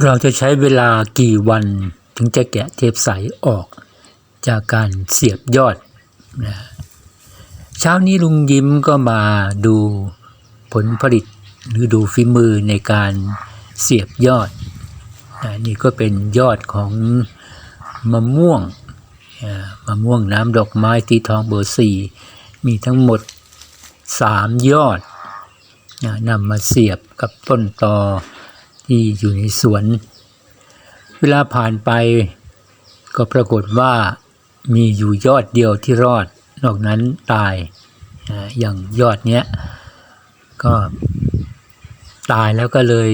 เราจะใช้เวลากี่วันถึงจะแกะเทปใสออกจากการเสียบยอดนะเช้านี้ลุงยิ้มก็มาดูผลผลิตหรือดูฝีมือในการเสียบยอดนะนี่ก็เป็นยอดของมะม่วงมะม่วงน้ำดอกไม้ตีทองเบอร์สี่มีทั้งหมดสามยอดนะนำมาเสียบกับต้นตอ ที่อยู่ในสวน เวลาผ่านไปก็ปรากฏว่ามีอยู่ยอดเดียวที่รอด นอกนั้นตาย อย่างยอดเนี้ยก็ตายแล้วก็เลย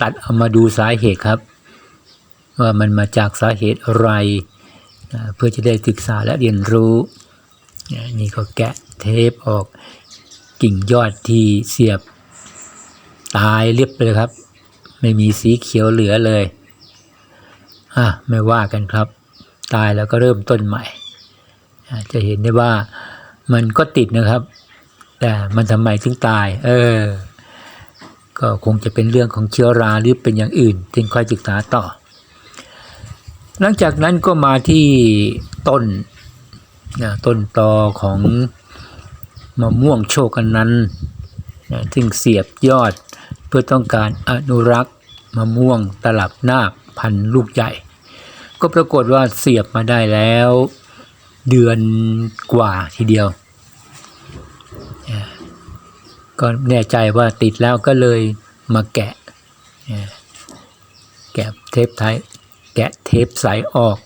ตัดเอามาดูสาเหตุครับ ว่ามันมาจากสาเหตุอะไร เพื่อจะได้ศึกษาและเรียนรู้ นี่ก็แกะเทปออกกิ่งยอดที่เสียบตายเรียบเลยครับ ไม่มีสีเขียวเหลือเลย อะไม่ว่ากันครับ ตายแล้วก็เริ่มต้นใหม่ จะเห็นได้ว่ามันก็ติดนะครับ แต่มันทำไมถึงตาย เออ ก็คงจะเป็นเรื่องของเชื้อราหรือเป็นอย่างอื่นจึงค่อยศึกษาต่อ หลังจากนั้นก็มาที่ต้นนะต้นตอของมะม่วงโชกันนั้นนะซึ่งเสียบยอด พื่อต้องการอนุรักษ์มะม่วงตลับนาคพันธุ์ลูกใหญ่ ก็ปรากฏว่าเสียบมาได้แล้ว เดือนกว่าทีเดียว ก็แน่ใจว่าติดแล้วก็เลยมาแกะ แกะเทปไทยแกะเทปใสออก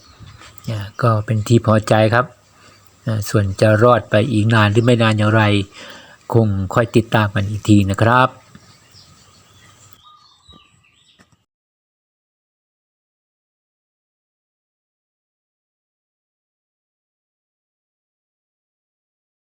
ก็เป็นที่พอใจครับ ส่วนจะรอดไปอีกนานหรือไม่นานอย่างไร คงค่อยติดตามกันอีกทีนะครับ